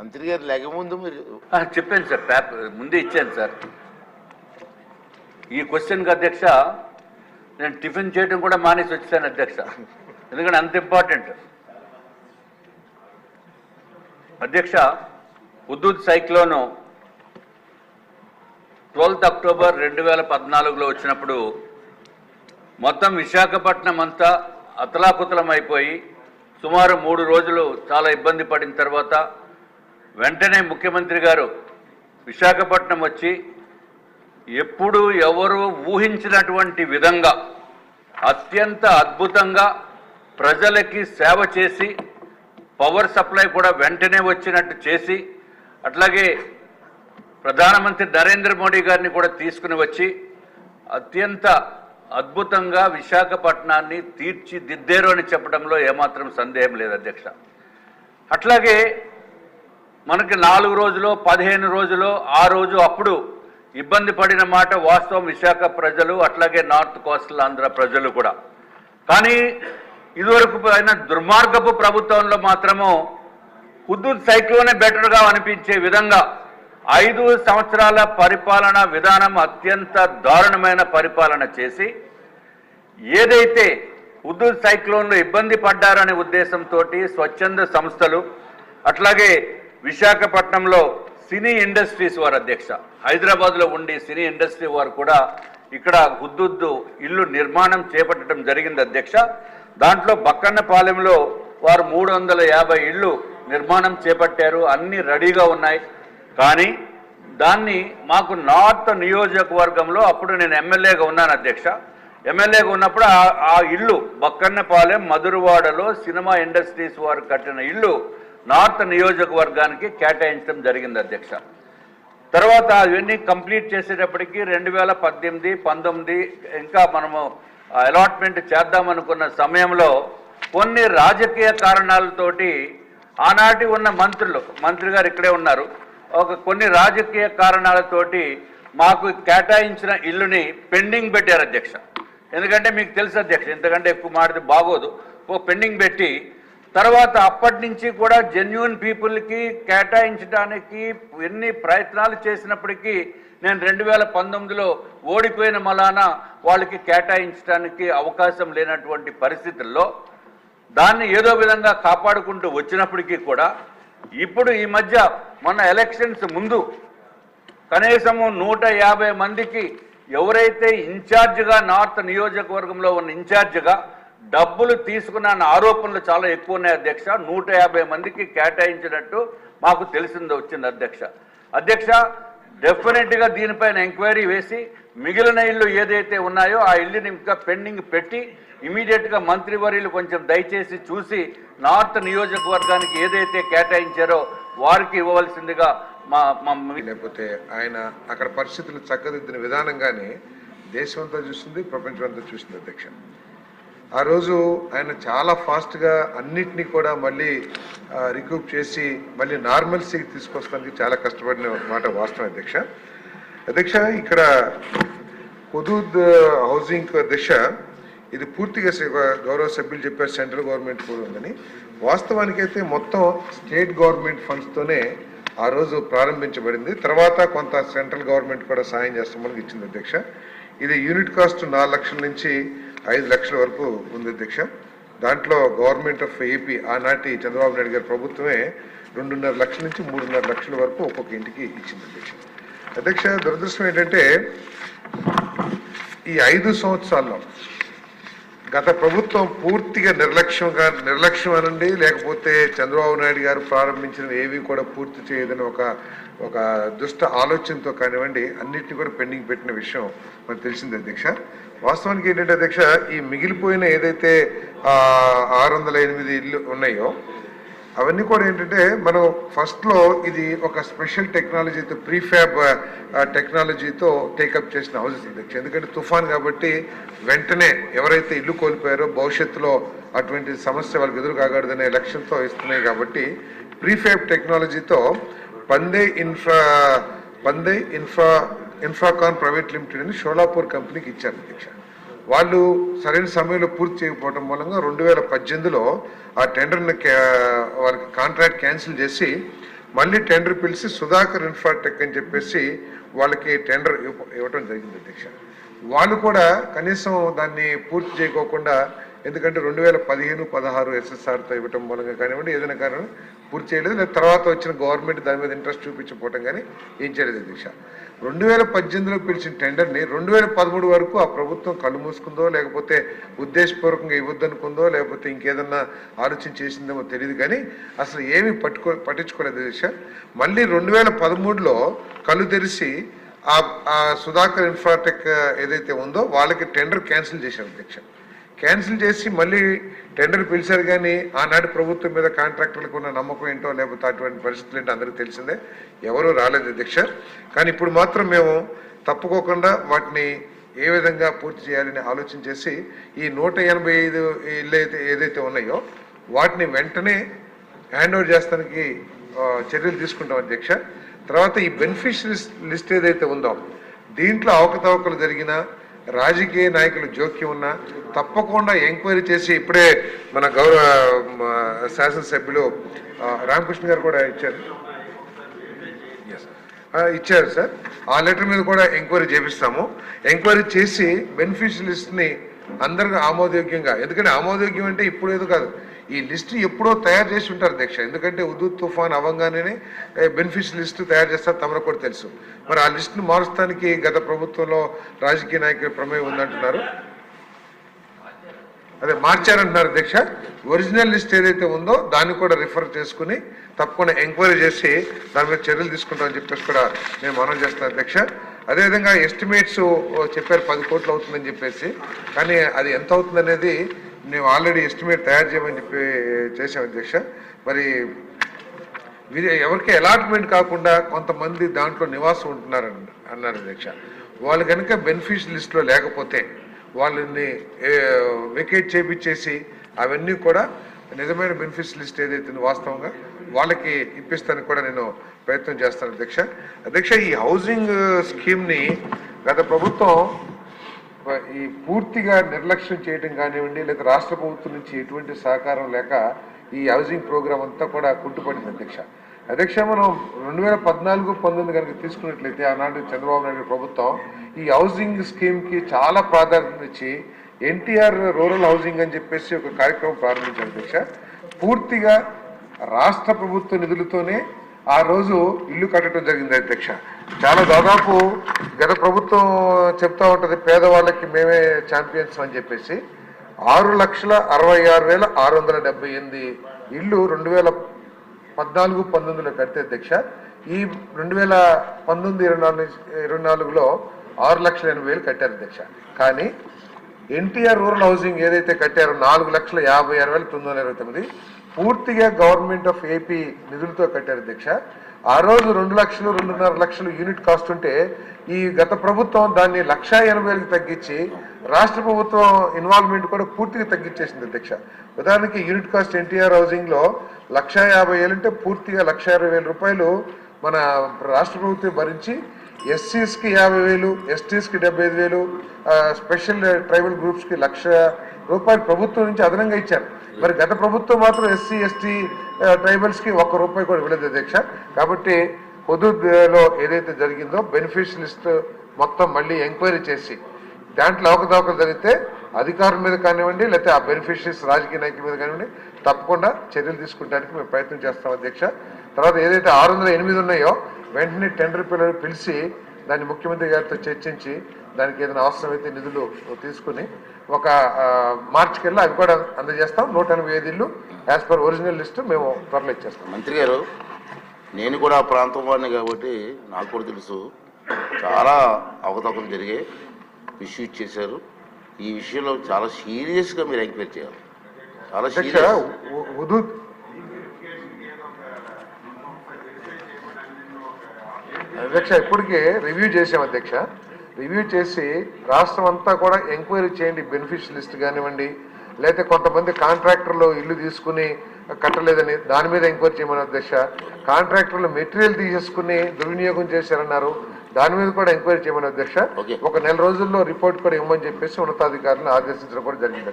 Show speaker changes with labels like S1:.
S1: మంత్రి గారు లేకముందు మీరు
S2: చెప్పాను సార్ పేపర్ ముందే ఇచ్చాను సార్. ఈ క్వశ్చన్కి అధ్యక్ష నేను టిఫిన్ చేయడం కూడా మానేసి వచ్చాను అధ్యక్ష. ఎందుకంటే అంత ఇంపార్టెంట్. అధ్యక్ష ఉద్దూద్ సైక్లోను ట్వెల్త్ అక్టోబర్ రెండు వేల పద్నాలుగులో వచ్చినప్పుడు మొత్తం విశాఖపట్నం అంతా అతలాకుతలం అయిపోయి సుమారు మూడు రోజులు చాలా ఇబ్బంది పడిన తర్వాత వెంటనే ముఖ్యమంత్రి గారు విశాఖపట్నం వచ్చి ఎప్పుడు ఎవరు ఊహించినటువంటి విధంగా అత్యంత అద్భుతంగా ప్రజలకి సేవ చేసి పవర్ సప్లై కూడా వెంటనే వచ్చినట్టు చేసి అట్లాగే ప్రధానమంత్రి నరేంద్ర మోడీ గారిని కూడా తీసుకుని వచ్చి అత్యంత అద్భుతంగా విశాఖపట్నాన్ని తీర్చిదిద్దేరు అని చెప్పడంలో ఏమాత్రం సందేహం లేదు అధ్యక్ష. అట్లాగే మనకి నాలుగు రోజులు పదిహేను రోజులు ఆ రోజు అప్పుడు ఇబ్బంది పడిన మాట వాస్తవం విశాఖ ప్రజలు అట్లాగే నార్త్ కోస్టల్ ఆంధ్ర ప్రజలు కూడా. కానీ ఇదివరకు అయిన దుర్మార్గపు ప్రభుత్వంలో మాత్రము హుద్దూద్ సైక్లోనే బెటర్గా అనిపించే విధంగా ఐదు సంవత్సరాల పరిపాలన విధానం అత్యంత దారుణమైన పరిపాలన చేసి ఏదైతే హుద్దూద్ సైక్లోన్లో ఇబ్బంది పడ్డారనే ఉద్దేశంతో స్వచ్ఛంద సంస్థలు అట్లాగే విశాఖపట్నంలో సినీ ఇండస్ట్రీస్ వారు అధ్యక్ష. హైదరాబాద్లో ఉండి సినీ ఇండస్ట్రీ వారు కూడా ఇక్కడ హుద్దుద్దు ఇల్లు నిర్మాణం చేపట్టడం జరిగింది అధ్యక్ష. దాంట్లో బక్కన్నపాలెంలో వారు మూడు వందల యాభై ఇళ్ళు నిర్మాణం చేపట్టారు అన్నీ రెడీగా ఉన్నాయి. కానీ దాన్ని మాకు నార్త్ నియోజకవర్గంలో అప్పుడు నేను ఎమ్మెల్యేగా ఉన్నాను అధ్యక్ష. ఎమ్మెల్యేగా ఉన్నప్పుడు ఆ- ఆ ఇల్లు బక్కన్నపాలెం మధురవాడలో సినిమా ఇండస్ట్రీస్ వారు కట్టిన ఇల్లు నార్త్ నియోజకవర్గానికి కేటాయించడం జరిగింది అధ్యక్ష. తర్వాత అవన్నీ కంప్లీట్ చేసేటప్పటికి రెండు వేల పద్దెనిమిది పంతొమ్మిది ఇంకా మనము అలాట్మెంట్ చేద్దామనుకున్న సమయంలో కొన్ని రాజకీయ కారణాలతోటి ఆనాటి ఉన్న మంత్రులు మంత్రి గారు ఇక్కడే ఉన్నారు. ఒక కొన్ని రాజకీయ కారణాలతోటి మాకు కేటాయించిన ఇల్లుని పెండింగ్ పెట్టారు అధ్యక్ష. ఎందుకంటే మీకు తెలుసు అధ్యక్ష ఎందుకంటే ఎక్కువ మాడితే బాగోదు. ఓ పెండింగ్ పెట్టి తర్వాత అప్పటి నుంచి కూడా జెన్యున్ పీపుల్కి కేటాయించడానికి ఎన్ని ప్రయత్నాలు చేసినప్పటికీ నేను రెండు వేల పంతొమ్మిదిలో ఓడిపోయిన మలాన వాళ్ళకి కేటాయించడానికి అవకాశం లేనటువంటి పరిస్థితుల్లో దాన్ని ఏదో విధంగా కాపాడుకుంటూ వచ్చినప్పటికీ కూడా ఇప్పుడు ఈ మధ్య మన ఎలక్షన్స్ ముందు కనీసము నూట యాభై మందికి ఎవరైతే ఇన్ఛార్జ్గా నార్త్ నియోజకవర్గంలో ఉన్న ఇన్ఛార్జ్గా డబ్బులు తీసుకున్న ఆరోపణలు చాలా ఎక్కువ ఉన్నాయి అధ్యక్ష. నూట యాభై మందికి కేటాయించినట్టు మాకు తెలిసింది వచ్చింది అధ్యక్ష. అధ్యక్ష డెఫినెట్గా దీనిపైన ఎంక్వైరీ వేసి మిగిలిన ఇల్లు ఏదైతే ఉన్నాయో ఆ ఇల్లుని ఇంకా పెండింగ్ పెట్టి ఇమీడియట్గా మంత్రివర్యులు కొంచెం దయచేసి చూసి నార్త్ నియోజకవర్గానికి ఏదైతే కేటాయించారో వారికి ఇవ్వవలసిందిగా మా మా
S3: లేకపోతే ఆయన అక్కడ పరిస్థితులు చక్కదిద్దిన విధానంగానే దేశం అంతా చూసింది ప్రపంచమంతా చూసింది అధ్యక్ష. ఆ రోజు ఆయన చాలా ఫాస్ట్గా అన్నిటినీ కూడా మళ్ళీ రికూప్ చేసి మళ్ళీ నార్మల్సీకి తీసుకొస్తానికి చాలా కష్టపడిన మాట వాస్తవం అధ్యక్ష. అధ్యక్ష ఇక్కడ హుదూద్ హౌసింగ్ దిశ ఇది పూర్తిగా గౌరవ సభ్యులు చెప్పారు సెంట్రల్ గవర్నమెంట్ కూడా ఉందని. వాస్తవానికి అయితే మొత్తం స్టేట్ గవర్నమెంట్ ఫండ్స్తోనే ఆ రోజు ప్రారంభించబడింది. తర్వాత కొంత సెంట్రల్ గవర్నమెంట్ కూడా సాయం చేస్తామని ఇచ్చింది అధ్యక్ష. ఇది యూనిట్ కాస్ట్ నాలుగు లక్షల నుంచి ఐదు లక్షల వరకు ఉంది అధ్యక్ష దాంట్లో గవర్నమెంట్ ఆఫ్ ఏపీ ఆనాటి చంద్రబాబు నాయుడు గారి ప్రభుత్వమే రెండున్నర లక్షల నుంచి మూడున్నర లక్షల వరకు ఒక్కొక్క ఇంటికి ఇచ్చింది అధ్యక్ష అధ్యక్ష దురదృష్టం ఏంటంటే ఈ ఐదు సంవత్సరాల్లో గత ప్రభుత్వం పూర్తిగా నిర్లక్ష్యంగా నిర్లక్ష్యం అనండి లేకపోతే చంద్రబాబు నాయుడు గారు ప్రారంభించిన ఏవి కూడా పూర్తి చేయదని ఒక ఒక దుష్ట ఆలోచనతో కానివ్వండి అన్నిటిని కూడా పెండింగ్ పెట్టిన విషయం మనకు తెలిసింది అధ్యక్ష. వాస్తవానికి ఏంటంటే అధ్యక్ష ఈ మిగిలిపోయిన ఏదైతే ఆరు వందల ఎనిమిది ఇల్లు ఉన్నాయో అవన్నీ కూడా ఏంటంటే మనం ఫస్ట్లో ఇది ఒక స్పెషల్ టెక్నాలజీతో ప్రీఫ్యాబ్ టెక్నాలజీతో టేకప్ చేసిన హౌసెస్ అధ్యక్ష ఎందుకంటే తుఫాన్ కాబట్టి వెంటనే ఎవరైతే ఇల్లు కోల్పోయారో భవిష్యత్తులో అటువంటి సమస్య వాళ్ళకి ఎదురు కాకూడదనే లక్ష్యంతో ఇస్తున్నాయి కాబట్టి ప్రీఫ్యాబ్ టెక్నాలజీతో Pande infra Pande infra Infracon private limited అని షోలాపూర్ కంపెనీకి ఇచ్చారు అధ్యక్ష. వాళ్ళు సరైన సమయంలో పూర్తి చేయకపోవడం మూలంగా రెండు వేల పద్దెనిమిదిలో ఆ టెండర్ని వాళ్ళకి కాంట్రాక్ట్ క్యాన్సిల్ చేసి మళ్ళీ టెండర్ పిలిచి సుధాకర్ ఇన్ఫ్రాటెక్ అని చెప్పేసి వాళ్ళకి టెండర్ ఇవ్వ- ఇవ్వటం జరిగింది అధ్యక్ష. వాళ్ళు కూడా కనీసం దాన్ని పూర్తి చేయకోకుండా ఎందుకంటే రెండు వేల పదిహేను పదహారు ఎస్ఎస్ఆర్తో ఇవ్వటం మూలంగా కానివ్వండి ఏదైనా కారణం పూర్తి చేయలేదు. లేదా తర్వాత వచ్చిన గవర్నమెంట్ దాని మీద ఇంట్రెస్ట్ చూపించకపోవటం కానీ ఏం చేయలేదు అధ్యక్ష రెండు వేల పద్దెనిమిదిలో పిలిచిన టెండర్ని రెండు వేల పదమూడు వరకు ఆ ప్రభుత్వం కళ్ళు మూసుకుందో లేకపోతే ఉద్దేశపూర్వకంగా ఇవ్వద్దనుకుందో లేకపోతే ఇంకేదన్నా ఆలోచన చేసిందేమో తెలియదు కానీ అసలు ఏమీ పట్టుకో పట్టించుకోలేదు అధ్యక్ష మళ్ళీ రెండు వేల పదమూడులో కళ్ళు తెరిచి ఆ సుధాకర్ ఇన్ఫ్రాటెక్ ఏదైతే ఉందో వాళ్ళకి టెండర్ క్యాన్సిల్ చేశారు అధ్యక్ష క్యాన్సిల్ చేసి మళ్ళీ టెండర్ పిలిచారు కానీ ఆనాటి ప్రభుత్వం మీద కాంట్రాక్టర్లకు ఉన్న నమ్మకం ఏంటో లేకపోతే అటువంటి పరిస్థితులు ఏంటో అందరికీ తెలిసిందే. ఎవరూ రాలేదు అధ్యక్ష కానీ ఇప్పుడు మాత్రం మేము తప్పుకోకుండా వాటిని ఏ విధంగా పూర్తి చేయాలని ఆలోచన చేసి ఈ నూట ఎనభై ఐదు ఇళ్ళు అయితే ఏదైతే ఉన్నాయో వాటిని వెంటనే హ్యాండ్ ఓవర్ చేస్తానికి చర్యలు తీసుకుంటాం అధ్యక్ష తర్వాత ఈ బెనిఫిషరీస్ లిస్ట్ ఏదైతే ఉందో దీంట్లో అవకతవకలు జరిగినా రాజకీయ నాయకులు జోక్యం ఉన్నా తప్పకుండా ఎంక్వైరీ చేసి ఇప్పుడే మన గౌరవ శాసనసభ్యులు రామకృష్ణ గారు కూడా ఇచ్చారు. ఇచ్చారు సార్ ఆ లెటర్ మీద కూడా ఎంక్వైరీ చేపిస్తాము. ఎంక్వైరీ చేసి బెనిఫిషియలిస్ట్ని అందరికీ అందరికి ఆమోదయోగ్యంగా ఎందుకంటే ఆమోదయోగ్యం అంటే ఇప్పుడు ఏదో కాదు. ఈ లిస్ట్ ఎప్పుడో తయారు చేసి ఉంటారు అధ్యక్ష ఎందుకంటే ఉదూద్ తుఫాన్ అవ్వగానే బెనిఫిట్స్ లిస్ట్ తయారు చేస్తారు తమకు కూడా తెలుసు. మరి ఆ లిస్టును మారుస్తానికి గత ప్రభుత్వంలో రాజకీయ నాయకుల ప్రమేయం ఉందంటున్నారు. అదే మార్చారంటున్నారు అధ్యక్ష ఒరిజినల్ లిస్ట్ ఏదైతే ఉందో దాన్ని కూడా రిఫర్ చేసుకుని తప్పకుండా ఎంక్వైరీ చేసి దాని మీద చర్యలు తీసుకుంటామని చెప్పేసి కూడా నేను మనం చేస్తున్నాను అధ్యక్ష అదేవిధంగా ఎస్టిమేట్స్ చెప్పారు పది కోట్లు అవుతుందని చెప్పేసి. కానీ అది ఎంత అవుతుంది అనేది మేము ఆల్రెడీ ఎస్టిమేట్ తయారు చేయమని చెప్పి చేసాం అధ్యక్ష. మరి ఎవరికి అలాట్మెంట్ కాకుండా కొంతమంది దాంట్లో నివాసం ఉంటున్నారు అన్న- అన్నారు అధ్యక్ష. వాళ్ళు కనుక బెనిఫిషియల్ లిస్ట్లో లేకపోతే వాళ్ళని వెకేట్ చేపించేసి అవన్నీ కూడా నిజమైన బెనిఫిట్స్ లిస్ట్ ఏదైతే వాస్తవంగా వాళ్ళకి ఇప్పిస్తానికి కూడా నేను ప్రయత్నం చేస్తాను అధ్యక్ష. అధ్యక్ష ఈ హౌసింగ్ స్కీమ్ని గత ప్రభుత్వం ఈ పూర్తిగా నిర్లక్ష్యం చేయడం కానివ్వండి లేదా రాష్ట్ర ప్రభుత్వం నుంచి ఎటువంటి సహకారం లేక ఈ హౌసింగ్ ప్రోగ్రామ్ అంతా కూడా కుంటుపడింది అధ్యక్ష. అధ్యక్ష మనం రెండు వేల పద్నాలుగు పంతొమ్మిది కనుక తీసుకున్నట్లయితే ఆనాడు చంద్రబాబు నాయుడు ప్రభుత్వం ఈ హౌసింగ్ స్కీమ్కి చాలా ప్రాధాన్యత ఇచ్చి ఎన్టీఆర్ రూరల్ హౌసింగ్ అని చెప్పేసి ఒక కార్యక్రమం ప్రారంభించారు అధ్యక్ష. పూర్తిగా రాష్ట్ర ప్రభుత్వ నిధులతోనే ఆ రోజు ఇల్లు కట్టడం జరిగింది అధ్యక్ష. చాలా దాదాపు గత ప్రభుత్వం చెప్తా ఉంటుంది పేదవాళ్ళకి మేమే ఛాంపియన్స్ అని చెప్పేసి. ఆరు లక్షల అరవై ఆరు వేల ఆరు వందల డెబ్బై ఎనిమిది ఇల్లు రెండు వేల పద్నాలుగు పంతొమ్మిదిలో కడితే అధ్యక్ష. ఈ రెండు వేల పంతొమ్మిది ఇరవై నాలుగు ఇరవై నాలుగులో ఆరు లక్షల ఎనభై వేలు కట్టారు అధ్యక్ష. కానీ ఎన్టీఆర్ రూరల్ హౌసింగ్ ఏదైతే కట్టారో నాలుగు లక్షల యాభై ఆరు వేల తొమ్మిది వందల ఇరవై తొమ్మిది పూర్తిగా గవర్నమెంట్ ఆఫ్ ఏపీ నిధులతో కట్టారు దీక్ష. ఆ రోజు రెండు లక్షలు రెండున్నర లక్షలు యూనిట్ కాస్ట్ ఉంటే ఈ గత ప్రభుత్వం దాన్ని లక్షా ఎనభై వేలకు తగ్గించి రాష్ట్ర ప్రభుత్వం ఇన్వాల్వ్మెంట్ కూడా పూర్తిగా తగ్గించేసింది అధ్యక్ష ఉదాహరణకి యూనిట్ కాస్ట్ ఎన్టీఆర్ హౌసింగ్లో లక్షా యాభై వేలు అంటే పూర్తిగా లక్ష ఇరవై వేల రూపాయలు మన రాష్ట్ర ప్రభుత్వం భరించి ఎస్సీస్కి యాభై వేలు ఎస్టీస్కి డెబ్బై ఐదు వేలు స్పెషల్ ట్రైబల్ గ్రూప్స్కి లక్ష రూపాయలు ప్రభుత్వం నుంచి అదనంగా ఇచ్చారు. మరి గత ప్రభుత్వం మాత్రం ఎస్సీ ఎస్టీ ట్రైబల్స్కి ఒక్క రూపాయి కూడా ఇవ్వలేదు అధ్యక్ష. కాబట్టి పొదులో ఏదైతే జరిగిందో బెనిఫిషియల్ లిస్ట్ మొత్తం మళ్ళీ ఎంక్వైరీ చేసి దాంట్లో అవకతవకలు జరిగితే అధికారుల మీద కానివ్వండి లేకపోతే ఆ బెనిఫిషరీస్ రాజకీయ నాయకుల మీద కానివ్వండి తప్పకుండా చర్యలు తీసుకుంటానికి మేము ప్రయత్నం చేస్తాం అధ్యక్ష. తర్వాత ఏదైతే ఆరు వందల ఎనిమిది ఉన్నాయో వెంటనే టెండర్ పిల్లలు పిలిచి దాన్ని ముఖ్యమంత్రి గారితో చర్చించి దానికి ఏదైనా అవసరమైతే నిధులు తీసుకుని ఒక మార్చికెళ్ళి అవి కూడా అందజేస్తాం. నూట ఎనభై ఐదు ఇల్లు యాజ్ పర్ ఒరిజినల్ లిస్ట్ మేము త్వరలో ఇచ్చేస్తాం.
S1: మంత్రి గారు నేను కూడా ఆ ప్రాంతం వాడిని కాబట్టి నాకు కూడా తెలుసు చాలా అవకతవకలు జరిగాయి మిస్యూజ్ చేశారు. ఈ విషయంలో చాలా సీరియస్గా మీరు ఎంక్వైరీ చేయాలి. చాలా సీరియస్.
S3: అధ్యక్ష ఇప్పటికే రివ్యూ చేసాం అధ్యక్ష. రివ్యూ చేసి రాష్ట్రం అంతా కూడా ఎంక్వైరీ చేయండి బెనిఫిషియల్ లిస్ట్ కానివ్వండి లేకపోతే కొంతమంది కాంట్రాక్టర్లు ఇల్లు తీసుకుని కట్టలేదని దాని మీద ఎంక్వైరీ చేయమని అధ్యక్ష. కాంట్రాక్టర్లు మెటీరియల్ తీసేసుకుని దుర్వినియోగం చేశారన్నారు దాని మీద కూడా ఎంక్వైరీ చేయమని అధ్యక్ష. ఒక నెల రోజుల్లో రిపోర్ట్ కూడా ఇవ్వమని చెప్పేసి ఉన్నతాధికారులను ఆదేశించడం కూడా జరిగింది